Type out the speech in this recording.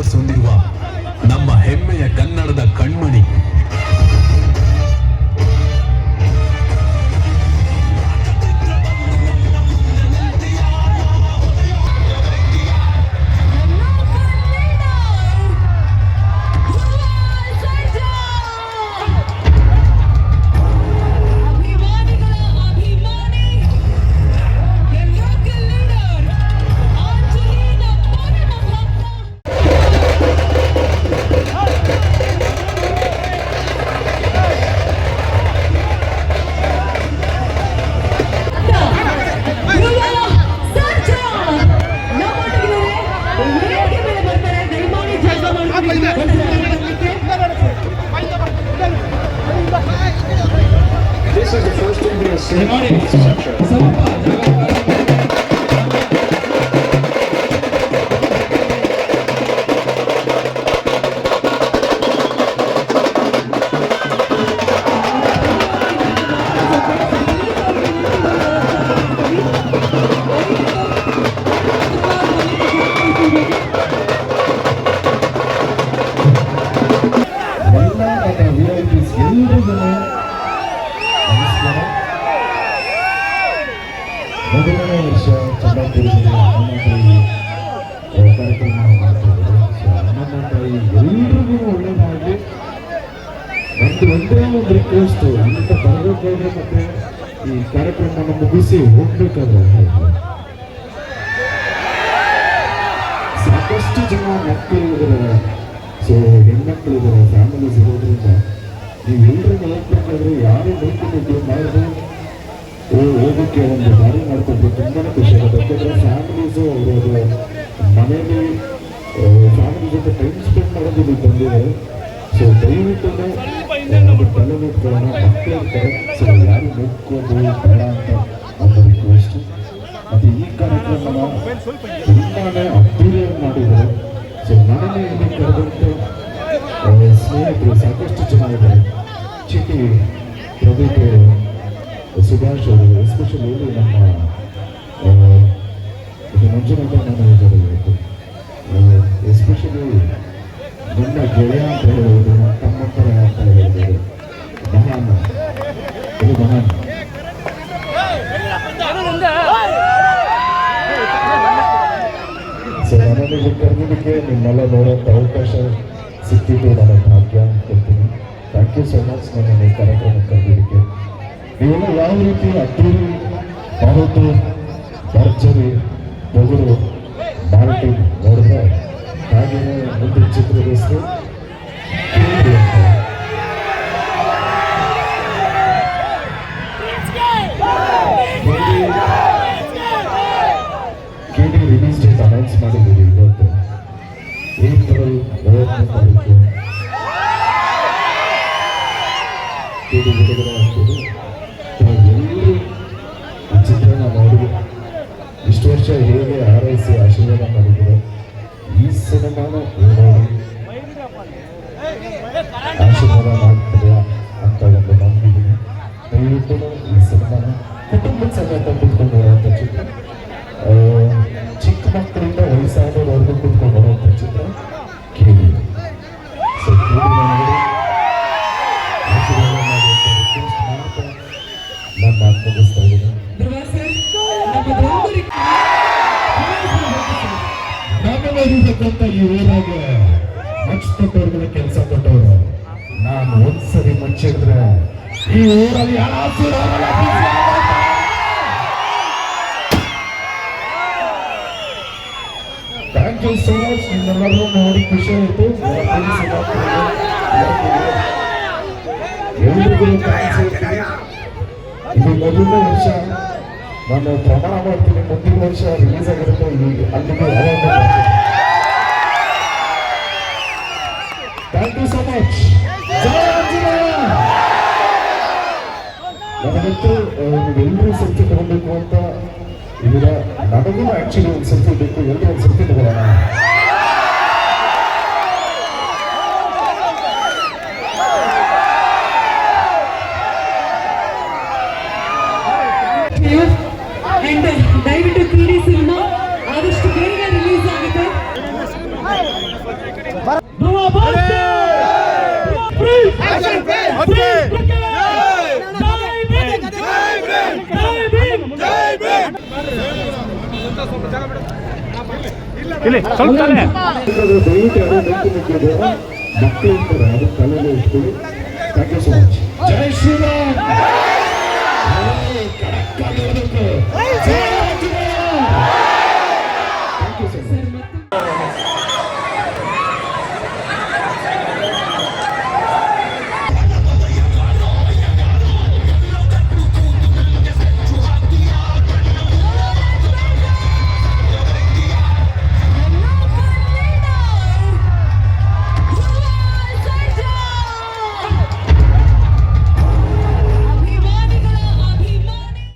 gusta ಮೊದಲನೇ ವರ್ಷ ಚಂದ್ರಪುರದಲ್ಲಿ ಹನುಮಂತಾಯಿ ಕಾರ್ಯಕ್ರಮ ಮಾಡ್ತಿದ್ದಾರೆ. ಸೊ ನಂದು ಒಂದೇ, ಒಂದು ಈ ಕಾರ್ಯಕ್ರಮವನ್ನು ಮುಗಿಸಿ ಹೋಗ್ಬೇಕಾದ್ರೆ ಸಾಕಷ್ಟು ಜನ ಮಕ್ಕಳು ಇದ್ದಾರೆ. ಸೊ ಹೆಣ್ಮಕ್ಳು ಇದ್ದಾರೆ ಫ್ಯಾಮಿಲೀಸ್ ಇರೋದ್ರಿಂದ ನೀವು ಎಲ್ಲರೂ ನೋಡ್ಬೇಕಾದ್ರೆ ಯಾರು ನೋಡ್ಕೊಂಡು ಮಾಡಿದ್ರೆ ಹೋಗೋಕ್ಕೆ ಒಂದು ದಾರಿ ಮಾಡಿಕೊಂಡು ತುಂಬಾ ಖುಷಿ ಆಗುತ್ತೆ. ಯಾಕಂದ್ರೆ ಫ್ಯಾಮಿಲೀಸು ಅವರು ಮನೇಲಿ ಫ್ಯಾಮಿಲಿ ಜೊತೆ ಟೈಮ್ ಸ್ಪೆಂಡ್ ಮಾಡೋದು ಇಲ್ಲಿ ಬಂದಿದೆ ಸೊ ದಯವಿಟ್ಟು ತಲೆ ಮಕ್ಕಳಿರ್ತಾರೆ ಸೊ ಯಾರು ನೋಡ್ಕೋದು ಬೇಡ ಅಂತ ಒಂದು ರಿಕ್ವೆಸ್ಟ್ ಮತ್ತೆ ಈ ಕಾರ್ಯಕ್ರಮನ ತುಂಬಾ ಅದ್ದೂರಿಯಾಗಿ ಮಾಡಿದ್ದಾರೆ. ಸೊ ನಾನೇ ಇಲ್ಲಿ ಕರೆದಂತೆ ಸ್ನೇಹಿತರು ಸಾಕಷ್ಟು ಜನ ಇದ್ದಾರೆ. ಚಿಟಿ ಪ್ರದೀಪ್ ಸುಭಾಷ್ ಅವರು ಎಸ್ಪೆಷಲಿ ನಮ್ಮ ಇದು ಮಂಜುನಾಥ ಇದ್ದಾರೆ ಇವತ್ತು ಎಸ್ಪೆಷಲಿ ನನ್ನ ಗೆಳೆಯ ಅಂತ ಹೇಳ್ಬೋದು ನನ್ನ ತಮ್ಮ ಥರ ಅಂತ ಹೇಳ್ಬೋದು ಮಹಾನ್ ಇದು ಮಹಾನ್ ಸೊ ನನಗೆ ಕರೆದಿದ್ದಕ್ಕೆ ನಿಮ್ಮೆಲ್ಲ ನೋಡೋಂಥ ಅವಕಾಶ ಸಿಕ್ಕಿದ್ದು ನನ್ನ ಭಾಗ್ಯ ಅನ್ಕೊಳ್ತೀನಿ ಥ್ಯಾಂಕ್ ಯು ಸೊ ಮಚ್ ನನ್ನ ಕಾರ್ಯಕ್ರಮಕ್ಕೆ ಕರೆದಿದ್ದಕ್ಕೆ ನೀವೆಲ್ಲ ಯಾವ ರೀತಿ ಅದ್ದೂರಿ ಬಾರುತು ಭರ್ಜರಿ ಬೊಗರು ಮಾರ್ಟಿ ನೋಡಿದ್ರೆ ಹಾಗೆಯೇ ಮುಂದಿನ ಚಿತ್ರದ ಹೆಸರು ಕಿರೀಟಿ ಅಂತ. ಕೆಡಿ ರಿಲೀಸ್ ಡೇಟ್ ಅನೌನ್ಸ್ ಮಾಡಿದ್ದೀವಿ ಇವತ್ತು ಏಪ್ರಿಲ್ ಮೂವತ್ತನೇ ತಾರೀಕು ಕೆಡಿ ಬಿಡುಗಡೆ ಆಗ್ತದೆ ಹೇಗೆ ಹಾರೈಸಿ ಆಶೀರ್ವಾದ ಮಾಡಿದ್ರು ಈ ಸಿನಿಮಾನ ನೋಡಿ ಆಶೀರ್ವಾದ ಮಾಡ್ತೀರಾ ಅಂತ ಒಂದು ನಂಬಿದ್ದೀನಿ ದಯವಿಟ್ಟು ಈ ಸಿನಿಮಾನ ಕುಟುಂಬ ಸಮೇತ ಕುತ್ಕೊಂಡು ಚಿಕ್ಕ ಮಕ್ಕಳಿಂದ ಇರತಕ್ಕಂಥ ಈ ಊರಾಗ ಹಚ್ಚಿಕೊಟ್ಟವ್ರಿಗೆ ಕೆಲಸ ಕೊಟ್ಟವರು. ನಾನು ಒಂದ್ಸರಿ ಈ ಊರಲ್ಲಿ ಥ್ಯಾಂಕ್ ಯು ಸೋ ಮಚ್ ನಿಮ್ಮೆಲ್ಲರೂ ನೋಡಿ ಖುಷಿ ಆಯಿತು. ಎಲ್ರಿಗೂ ಇದು ಮೊದಲನೇ ವರ್ಷ. ನಾನು ಪ್ರಮಾಣ ಮಾಡ್ತೀನಿ. ಮುಂದಿನ ವರ್ಷ ರಿಲೀಸ್ ಆಗಿರುತ್ತೆ. ಈ ಅಲ್ಲಿಗೆ ಥ್ಯಾಂಕ್ ಯು ಸೊ ಮಚ್ ನನಗಂತೂ ನೀವೆಲ್ಲರೂ ಸೆಲ್ಫಿ ತಗೊಳ್ಬೇಕು ಅಂತ ಇದರ ನನಗೂ ಆಕ್ಚುಲಿ ಒಂದು ಸೆಲ್ಫಿ ಸೊ ಸ್ವಲ್ಪ ಜೈ ಶ್ರೀರಾಮ್.